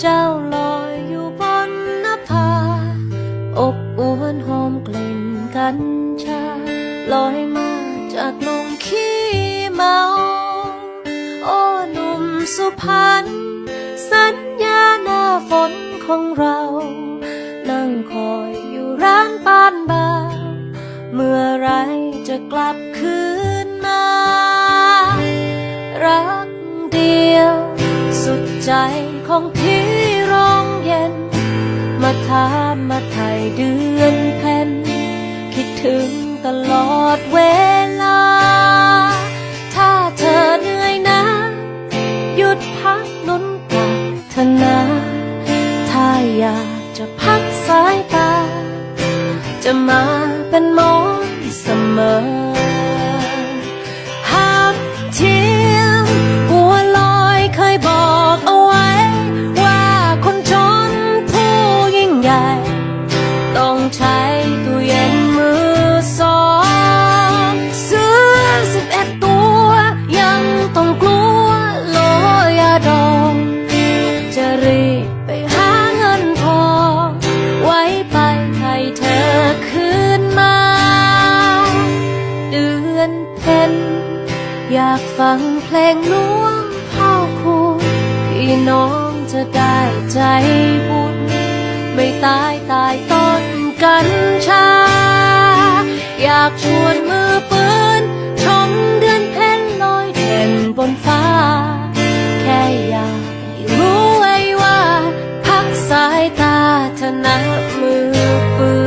เจ้าลอยอยู่บนนภาอบอวนหอมกลิ่นกัญชา ลอยมาจากลมขี้เมา โอ้หนุ่มสุพรรณสัญญาหน้าฝนของเรา นั่งคอยอยู่ร้านปานบาเมื่อไรจะกลับคืนมา รักเดียว ใจของพี่ร้องเย็น มาถามมาไทยเดือนเพ็ญคิดถึงตลอดเวลา ถ้าเธอเหนื่อยนะ หยุดพักลุ้นกับเธอนะถ้าอยากจะพักสายตา จะมาเป็นมอ ใช้ตู้เย็นมือสองเสื้อสิบเอ็ดตัว ยังต้องกลัวโลยาดอง จะรีบไปหาเงินทองไว้ไปให้เธอคืนมา เดือนเพ็ญอยากฟังเพลงหลวงพ่อคุณพี่น้องจะได้ใจบุญไม่ตายตายต้น กัญชา อยากชวนมือปืนชมเดือนเพ็นลอยเด่นบนฟ้า แค่อยากรู้ไว้ว่า พักสายตาธนะมือปืน